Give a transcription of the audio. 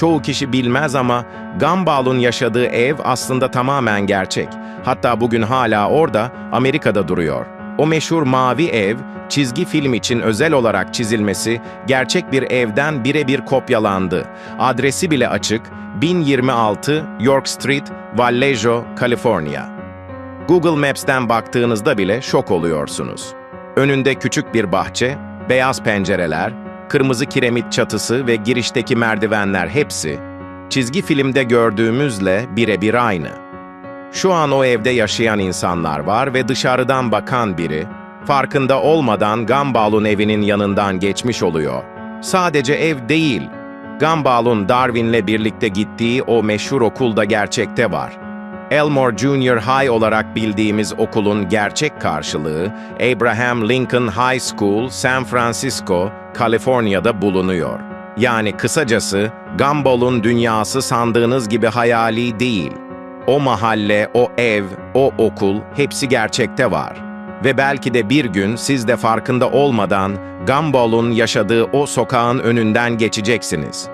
Çoğu kişi bilmez ama Gumball'un yaşadığı ev aslında tamamen gerçek. Hatta bugün hala orada, Amerika'da duruyor. O meşhur mavi ev, çizgi film için özel olarak çizilmesi, gerçek bir evden birebir kopyalandı. Adresi bile açık, 1026 York Street, Vallejo, California. Google Maps'ten baktığınızda bile şok oluyorsunuz. Önünde küçük bir bahçe, beyaz pencereler, kırmızı kiremit çatısı ve girişteki merdivenler hepsi, çizgi filmde gördüğümüzle birebir aynı. Şu an o evde yaşayan insanlar var ve dışarıdan bakan biri, farkında olmadan Gumball'un evinin yanından geçmiş oluyor. Sadece ev değil, Gumball'un Darwin'le birlikte gittiği o meşhur okulda gerçekte var. Elmore Junior High olarak bildiğimiz okulun gerçek karşılığı Abraham Lincoln High School, San Francisco, Kaliforniya'da bulunuyor. Yani kısacası Gumball'un dünyası sandığınız gibi hayali değil. O mahalle, o ev, o okul hepsi gerçekte var. Ve belki de bir gün siz de farkında olmadan Gumball'un yaşadığı o sokağın önünden geçeceksiniz.